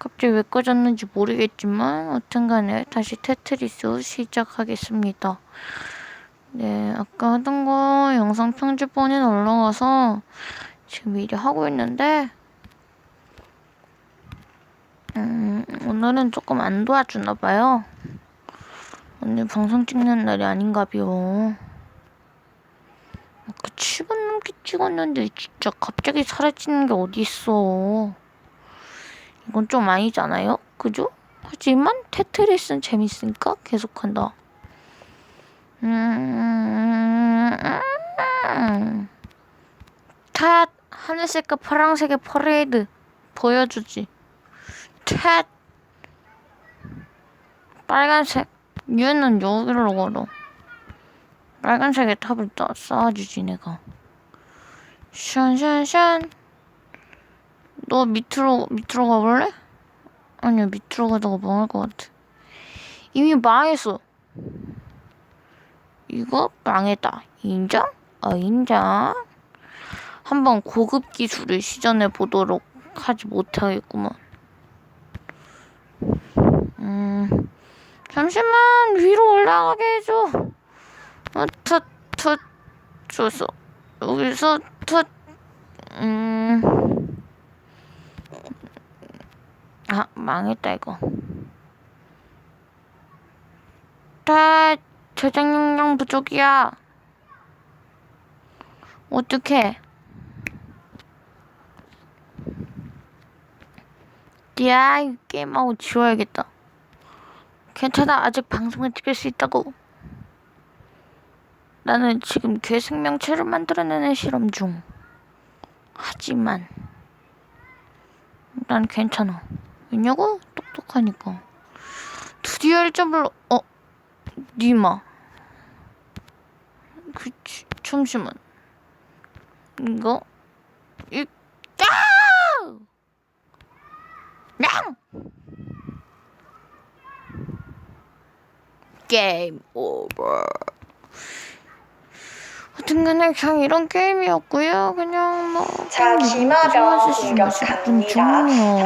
갑자기 왜 꺼졌는지 모르겠지만 어튼간에 다시 테트리스 시작하겠습니다. 네, 아까 하던 거 영상 편집본에 올라가서 지금 미리 하고 있는데 음, 오늘은 조금 안 도와주나 봐요. 오늘 방송 찍는 날이 아닌가 비요. 아까 7분 넘게 찍었는데 진짜 갑자기 사라지는 게 어딨어. 이건 좀 아니잖아요? 그죠? 하지만 테트리스는 재밌으니까 계속한다. 음, 음. 탓 하늘색과 파란색의 퍼레이드 보여주지. 탓 빨간색 얘는 여기로 걸어. 빨간색의 탑을 따, 쌓아주지 내가. 샨샨샨. 너 밑으로 밑으로 가볼래? 아니야 밑으로 가다가 망할 것 같아. 이미 망했어. 이거 망했다. 인정? 어 인정. 한번 고급 기술을 시전해 보도록 하지 못하겠구먼. 음 잠시만 위로 올라가게 해줘. 어, 텄, 텄, 줘서 여기서 텄, 음. 아, 망했다, 이거. 다 저장 용량 부족이야. 어떡해. 야, 이 게임하고 지워야겠다. 괜찮아, 아직 방송을 찍을 수 있다고. 나는 지금 괴 생명체를 만들어내는 실험 중. 하지만 난 괜찮아. 왜냐고? 똑똑하니까. 드디어 1점을 어 니마. 그치 잠시만. 이거 이 아! 냥! 게임 오버. 하여튼간에 그냥 이런 게임이었고요. 그냥 뭐 자, 좋아하시는 공격 분들 갑니다. 중요.